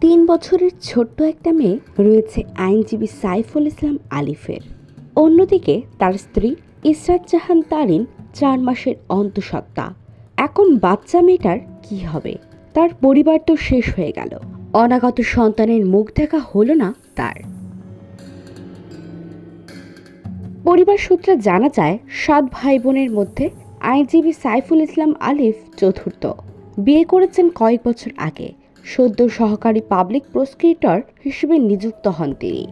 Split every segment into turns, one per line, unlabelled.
তিন বছরের ছোট্ট একটা মেয়ে রয়েছে আইনজীবী সাইফুল ইসলাম আলিফের। অন্যদিকে তার স্ত্রী ইসরাত জাহান তারিন চার মাসের অন্তঃসত্ত্বা। এখন বাচ্চা মেয়েটার কি হবে? তার পরিবার তো শেষ হয়ে গেল। অনাগত সন্তানের মুখ দেখা হলো না তার। পরিবার সূত্রে জানা যায়, সাত ভাই বোনের মধ্যে আইনজীবী সাইফুল ইসলাম আলিফ চতুর্থ। বিয়ে করেছেন কয়েক বছর আগে। সদ্য সহকারী পাবলিক প্রসিকিউটর হিসেবে নিযুক্ত হন তিনি।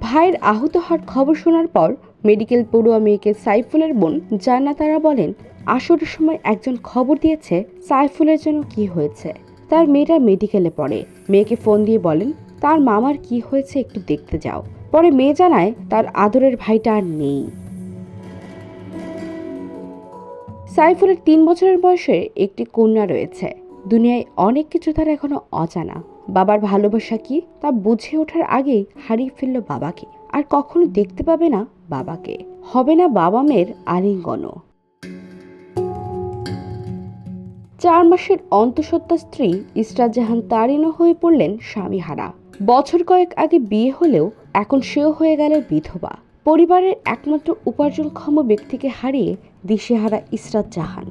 ভাইয়ের আহত হওয়ার খবর শোনার পর মেডিকেল পড়ুয়া মেয়েকে সাইফুলের বোন জান্নাতারা বলেন, আসরের সময় একজন খবর দিয়েছে সাইফুলের জন্য কি হয়েছে। তার মেয়েটা মেডিকেলে পড়ে। মেয়েকে ফোন দিয়ে বলেন, তার মামার কি হয়েছে একটু দেখতে যাও। পরে মেয়ে জানায়, তার আদরের ভাইটা আর নেই। সাইফুলের তিন বছরের বয়সে একটি কন্যা রয়েছে। দুনিয়ায় অনেক কিছু তার এখনও অজানা। বাবার ভালোবাসা কি তা বুঝে ওঠার আগেই হারিয়ে ফেলল বাবাকে। আর কখনো দেখতে পাবে না বাবাকে। হবে না বাবা মেয়ের আলিঙ্গনও। চার মাসের অন্তঃসত্ত্বা স্ত্রী ইসরাত জাহান তারিনও হয়ে পড়লেন স্বামীহারা। বছর কয়েক আগে বিয়ে হলেও এখন সেও হয়ে গেল বিধবা। পরিবারের একমাত্র উপার্জনক্ষম ব্যক্তিকে হারিয়ে দিশেহারা ইসরাত জাহান।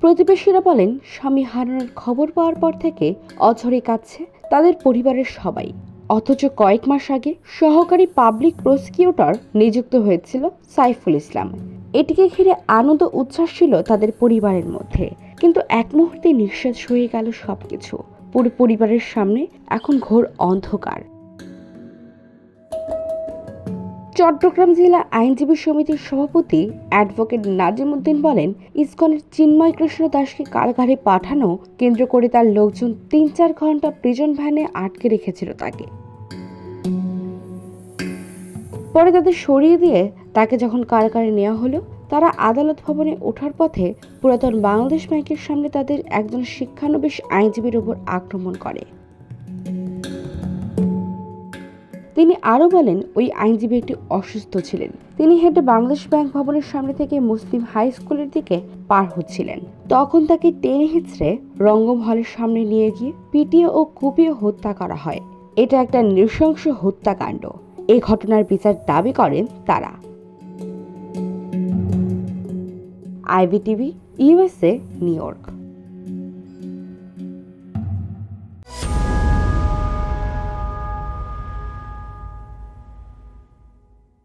প্রতিবেশীরা বলেন, স্বামী হারানোর খবর পাওয়ার পর থেকে অঝরে কাঁদছে তাদের পরিবারের সবাই। অথচ কয়েক মাস আগে সহকারী পাবলিক প্রসিকিউটর নিযুক্ত হয়েছিল সাইফুল ইসলাম। এটিকে ঘিরে আনন্দ উচ্ছ্বাস ছিল তাদের পরিবারের মধ্যে। কিন্তু এক মুহূর্তে নিঃশ্বাস হয়ে গেল সবকিছু। পুরো পরিবারের সামনে এখন ঘোর অন্ধকার। চট্টগ্রাম জেলা আইনজীবী সমিতির সভাপতি অ্যাডভোকেট নাজিমুদ্দিন বলেন, ইসকনের চিন্ময় কৃষ্ণ দাসকে কারাগারে পাঠানো, কেন্দ্র করে তার লোকজন তিন চার ঘণ্টা প্রিজন ভ্যানে আটকে রেখেছিল তাকে। পরে তাদের সরিয়ে দিয়ে তাকে যখন কারাগারে নেওয়া হলো, তারা আদালত ভবনে ওঠার পথে পুরাতন বাংলাদেশ ব্যাংকের সামনে তাদের একজন শিক্ষানবিশ আইনজীবীর উপর আক্রমণ করে। তিনি আরও বলেন, ওই আইনজীবী একটি অসুস্থ ছিলেন। তিনি হেঁটে বাংলাদেশ ব্যাংক ভবনের সামনে থেকে মুসলিম হাই স্কুলের দিকে পার হচ্ছিলেন। তখন তাকে টেনে হিচড়ে রঙ্গম হলের সামনে নিয়ে গিয়ে পিটিয়ে ও কুপিয়ে হত্যা করা হয়। এটা একটা নৃশংস হত্যাকাণ্ড। এ ঘটনার বিচার দাবি করেন তারা। IVTV USA, New York.